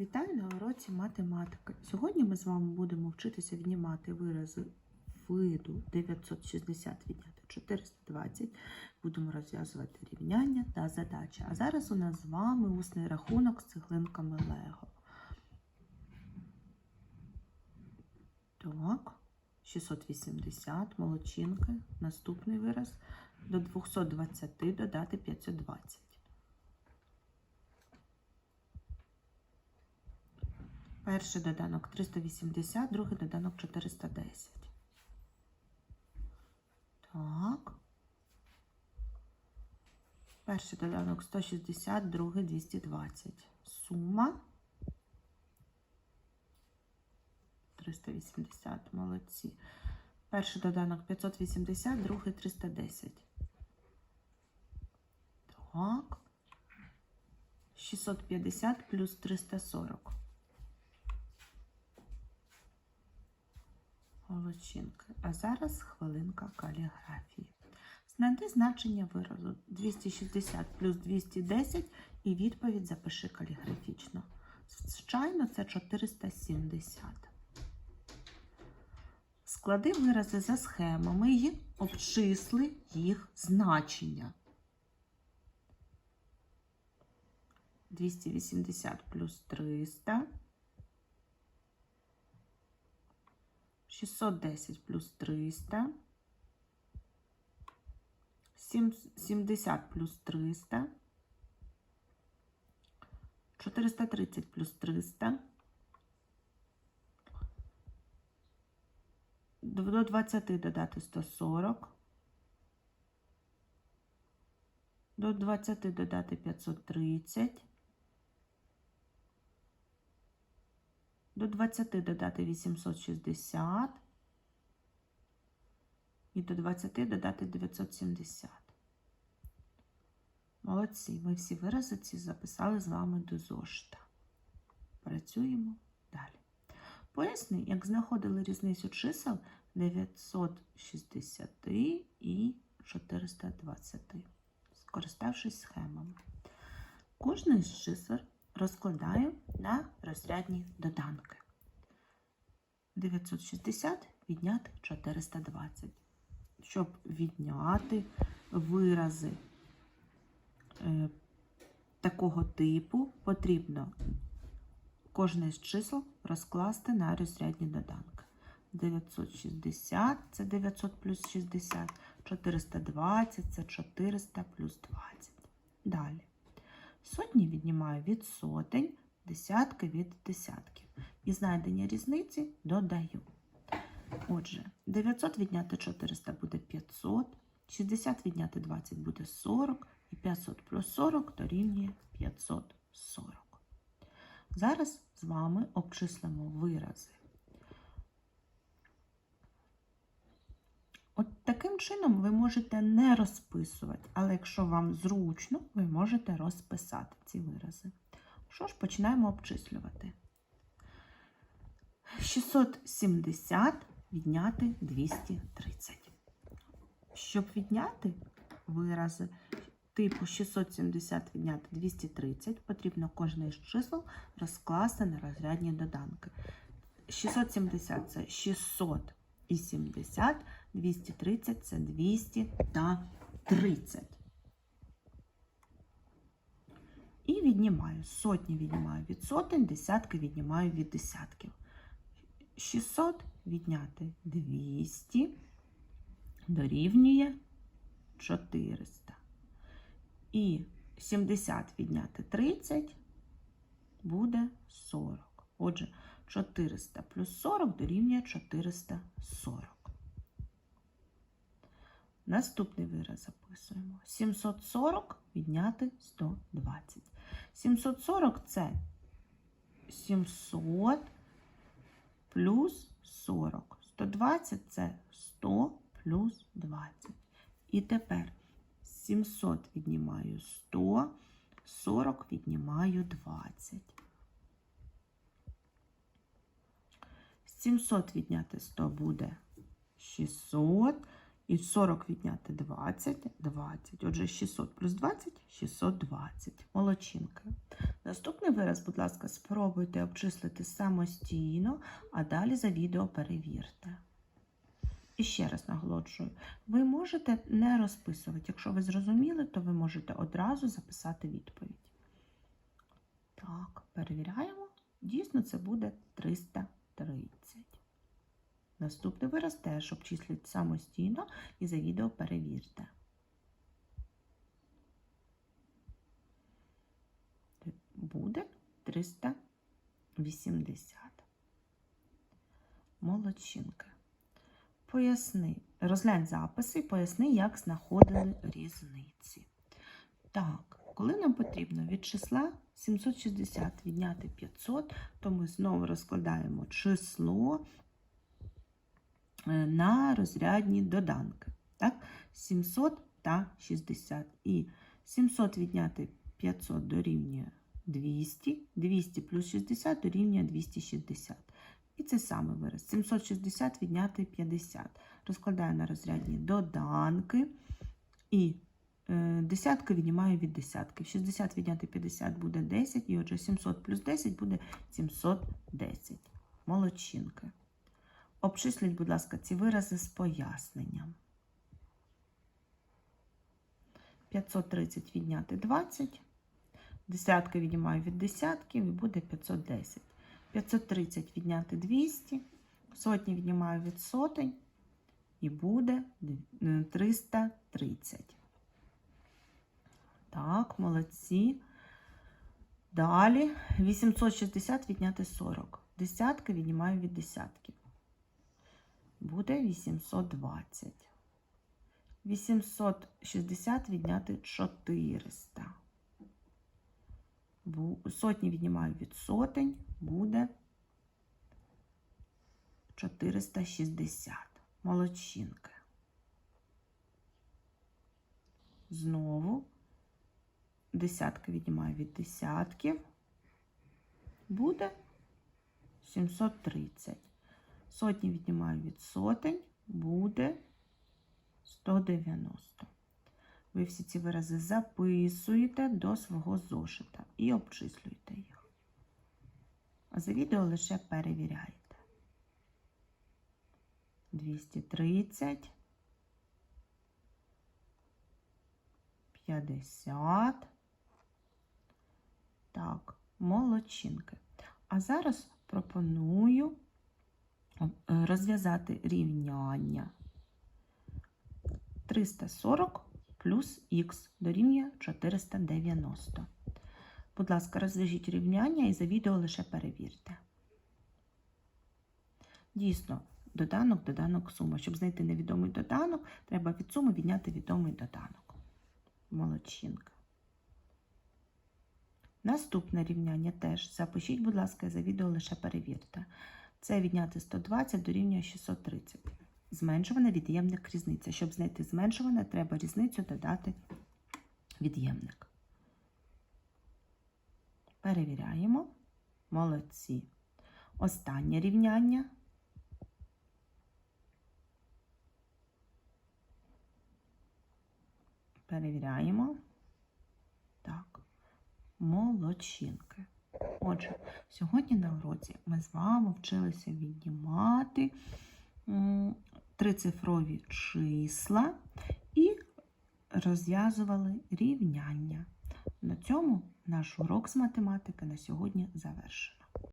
Вітаю на уроці математики. Сьогодні ми з вами будемо вчитися віднімати вирази виду 960 відняти 420. Будемо розв'язувати рівняння та задачі. А зараз у нас з вами усний рахунок з цеглинками Лего. Так, 680, молодчинки. Наступний вираз. До 220 додати 520. Перший доданок 380, другий доданок 410. Так. Перший доданок 160, другий 220. Сума 380, молодці. Перший доданок 580, другий 310. Так. 650 плюс 340. Молодчинки. А зараз хвилинка каліграфії. Знайди значення виразу 260 плюс 210 і відповідь запиши каліграфічно. Звичайно, це 470. Склади вирази за схемами і обчисли їх значення. 280 плюс 300. 610 плюс 300, 70 плюс 300, 430 плюс 300, до 20 додати 140, до 20 додати 530, До 20 додати 860 і до 20 додати 970. Молодці, ми всі вирази ці записали з вами до зошита. Працюємо далі. Поясни, як знаходили різницю чисел 960 і 420, скориставшись схемами. Кожне з чисел розкладаю на розрядні доданки. 960 відняти 420. Щоб відняти вирази е, такого типу, потрібно кожне з чисел розкласти на розрядні доданки. 960 це 900 плюс 60, 420 це 400 плюс 20. Далі. Сотні віднімаю від сотень, десятки від десятків. І знайдені різниці додаю. Отже, 900 відняти 400 буде 500, 60 відняти 20 буде 40, і 500 плюс 40 дорівнює 540. Зараз з вами обчислимо вирази. Таким чином ви можете не розписувати, але якщо вам зручно, ви можете розписати ці вирази. Що ж, починаємо обчислювати. 670 відняти 230. Щоб відняти вирази типу 670 відняти 230, потрібно кожне з чисел розкласти на розрядні доданки. 670 це 600 і 70, 230 це 200 та 30. І віднімаю. Сотні віднімаю від сотень, десятки віднімаю від десятків. 600 відняти 200 дорівнює 400. І 70 відняти 30 буде 40. Отже, 400 плюс 40 дорівнює 440. Наступний вираз записуємо. 740 відняти 120. 740 це 700 плюс 40. 120 це 100 плюс 20. І тепер 700 віднімаю 100, 40 віднімаю 20. 700 відняти 100 буде 600. І 40 відняти 20, 20. Отже, 600 плюс 20 620. Молодчинка. Наступний вираз, будь ласка, спробуйте обчислити самостійно, а далі за відео перевірте. І ще раз наголошую, ви можете не розписувати. Якщо ви зрозуміли, то ви можете одразу записати відповідь. Так, перевіряємо. Дійсно, це буде 330. Наступний вираз теж обчисліть самостійно і за відео перевірте. Буде 380. Молодчинка. Поясни, розглянь записи і поясни, як знаходили різниці. Так, коли нам потрібно від числа 760 відняти 500, то ми знову розкладаємо число на розрядні доданки. Так? 700 та 60. І 700 відняти 500 дорівнює 200, 200 плюс 60 дорівнює 260. І це саме вираз. 760 відняти 50. Розкладаю на розрядні доданки. І е, десятки віднімаю від десятки. 60 відняти 50 буде 10. І отже 700 плюс 10 буде 710. Молодчинки. Обчисліть, будь ласка, ці вирази з поясненням. 530 відняти 20. Десятки віднімаю від десятків і буде 510. 530 відняти 200, сотні віднімаю від сотень і буде 330. Так, молодці. Далі 860 відняти 40. Десятки віднімаю від десятків. Буде 820. 860 відняти 400. Сотні віднімаю від сотень, буде 460. Молодчинка. Знову десятки віднімаю від десятків, буде 730. Сотні віднімаю від сотень, буде 190. Ви всі ці вирази записуєте до свого зошита і обчислюєте їх. А за відео лише перевіряєте. 230, 50. Так, молодчинки. А зараз пропоную розв'язати рівняння 340 плюс х дорівнює 490. Будь ласка, розв'яжіть рівняння і за відео лише перевірте. Дійсно, доданок, доданок, сума. Щоб знайти невідомий доданок, треба від суми відняти відомий доданок. Молодчинка. Наступне рівняння теж запишіть, будь ласка, за відео лише перевірте. Це відняти 120 дорівнює 630. Зменшувана від'ємник різниця. Щоб знайти зменшуване, треба різницю додати від'ємник. Перевіряємо. Молодці. Останнє рівняння. Перевіряємо. Так, молодчинки. Отже, сьогодні на уроці ми з вами вчилися віднімати трицифрові числа і розв'язували рівняння. На цьому наш урок з математики на сьогодні завершено.